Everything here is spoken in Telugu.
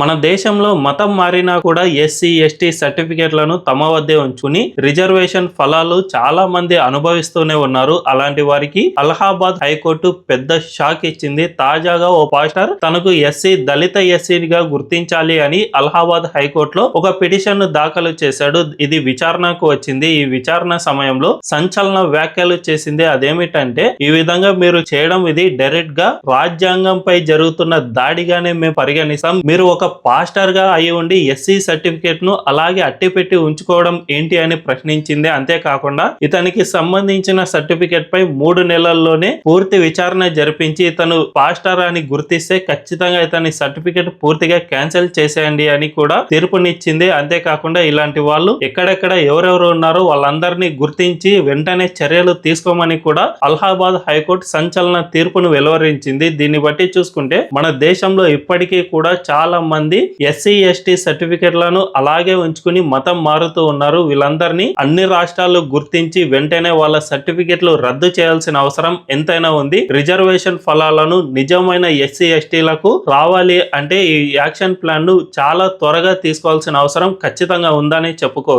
మన దేశంలో మతం మారినా కూడా ఎస్సీ ఎస్టీ సర్టిఫికేట్లను తమ వద్దే ఉంచుకుని రిజర్వేషన్ ఫలాలు చాలా మంది అనుభవిస్తూనే ఉన్నారు. అలాంటి వారికి అలహాబాద్ హైకోర్టు పెద్ద షాక్ ఇచ్చింది. తాజాగా ఓ పాస్టర్ తనకు ఎస్సీ దళిత ఎస్సీగా గుర్తించాలి అని అలహాబాద్ హైకోర్టులో ఒక పిటిషన్ను దాఖలు చేశాడు. ఇది విచారణకు వచ్చింది. ఈ విచారణ సమయంలో సంచలన వ్యాఖ్యలు చేసింది అదేమిటంటే ఈ విధంగా మీరు చేయడం ఇది డైరెక్ట్గా రాజ్యాంగంపై జరుగుతున్న దాడిగానే మేము పరిగణిస్తాం. మీరు ఒక పాస్టర్గా అయి ఉండి ఎస్సీ సర్టిఫికేట్ను అలాగే అట్టి పెట్టి ఉంచుకోవడం ఏంటి అని ప్రశ్నించింది. అంతేకాకుండా ఇతనికి సంబంధించిన సర్టిఫికేట్ పై మూడు నెలల్లోనే పూర్తి విచారణ జరిపించి ఇతను పాస్టర్ అని గుర్తిస్తే ఖచ్చితంగా ఇతని సర్టిఫికేట్ పూర్తిగా క్యాన్సిల్ చేసేయండి అని కూడా తీర్పునిచ్చింది. అంతేకాకుండా ఇలాంటి వాళ్ళు ఎక్కడెక్కడ ఎవరెవరు ఉన్నారో వాళ్ళందరినీ గుర్తించి వెంటనే చర్యలు తీసుకోమని కూడా అలహాబాద్ హైకోర్టు సంచలన తీర్పును వెలువరించింది. దీన్ని బట్టి చూసుకుంటే మన దేశంలో ఇప్పటికీ కూడా చాలా మంది ఎస్సీ ఎస్టీ సర్టిఫికెట్లను అలాగే ఉంచుకుని మతం మారుతూ ఉన్నారు. వీళ్ళందరినీ అన్ని రాష్ట్రాలు గుర్తించి వెంటనే వాళ్ళ సర్టిఫికెట్లు రద్దు చేయాల్సిన అవసరం ఎంతైనా ఉంది. రిజర్వేషన్ ఫలాలను నిజమైన ఎస్సీ ఎస్టీలకు రావాలి అంటే ఈ యాక్షన్ ప్లాన్ను చాలా త్వరగా తీసుకోవాల్సిన అవసరం ఖచ్చితంగా ఉందని చెప్పుకోవచ్చు.